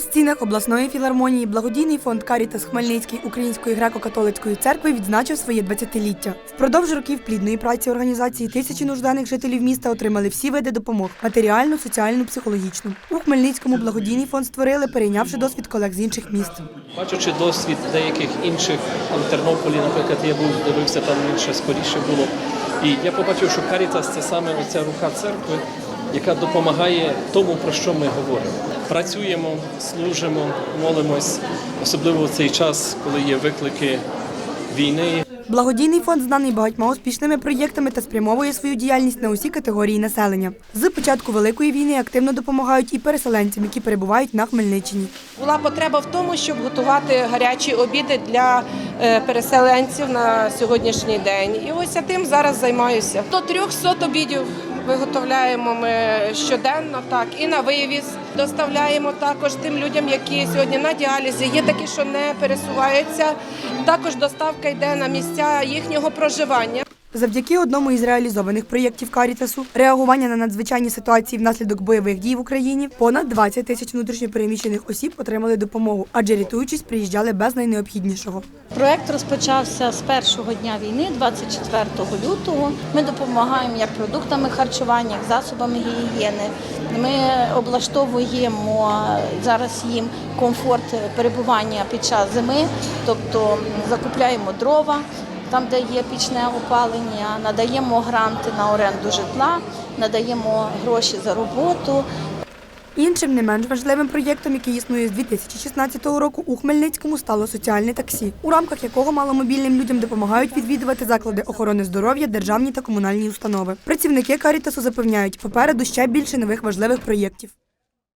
У стінах обласної філармонії благодійний фонд Карітас Хмельницький Української греко-католицької церкви відзначив своє 20-ліття. Впродовж років плідної праці організації тисячі нужденних жителів міста отримали всі види допомог матеріальну, соціальну, психологічну. У Хмельницькому благодійний фонд створили, перейнявши досвід колег з інших міст. Бачачи досвід деяких інших там, Тернополі, наприклад, я був дивився там ще скоріше було. І я побачив, що Карітас це саме оця рука церкви, яка допомагає тому, про що ми говоримо. Працюємо, служимо, молимось, особливо в цей час, коли є виклики війни. Благодійний фонд знаний багатьма успішними проєктами та спрямовує свою діяльність на усі категорії населення. З початку великої війни активно допомагають і переселенцям, які перебувають на Хмельниччині. Була потреба в тому, щоб готувати гарячі обіди для е, переселенців на сьогоднішній день. І ось я тим зараз займаюся. До 300 обідів виготовляємо ми щоденно, так і на вивіз. Доставляємо також тим людям, які сьогодні на діалізі. Є такі, що не пересуваються. Також доставка йде на місця їхнього проживання. Завдяки одному із реалізованих проєктів Карітасу реагування на надзвичайні ситуації внаслідок бойових дій в Україні понад 20 тисяч внутрішньопереміщених осіб отримали допомогу, адже рятуючись, приїжджали без найнеобхіднішого. Проект розпочався з першого дня війни, 24 лютого. Ми допомагаємо як продуктами харчування, як засобами гігієни. Ми облаштовуємо зараз їм комфорт перебування під час зими, тобто закупляємо дрова. Там, де є пічне опалення, надаємо гранти на оренду житла, надаємо гроші за роботу, Іншим не менш важливим проєктом, який існує з 2016 року у Хмельницькому, стало соціальне таксі, у рамках якого маломобільним людям допомагають відвідувати заклади охорони здоров'я, державні та комунальні установи. Працівники Карітасу запевняють, попереду ще більше нових важливих проєктів.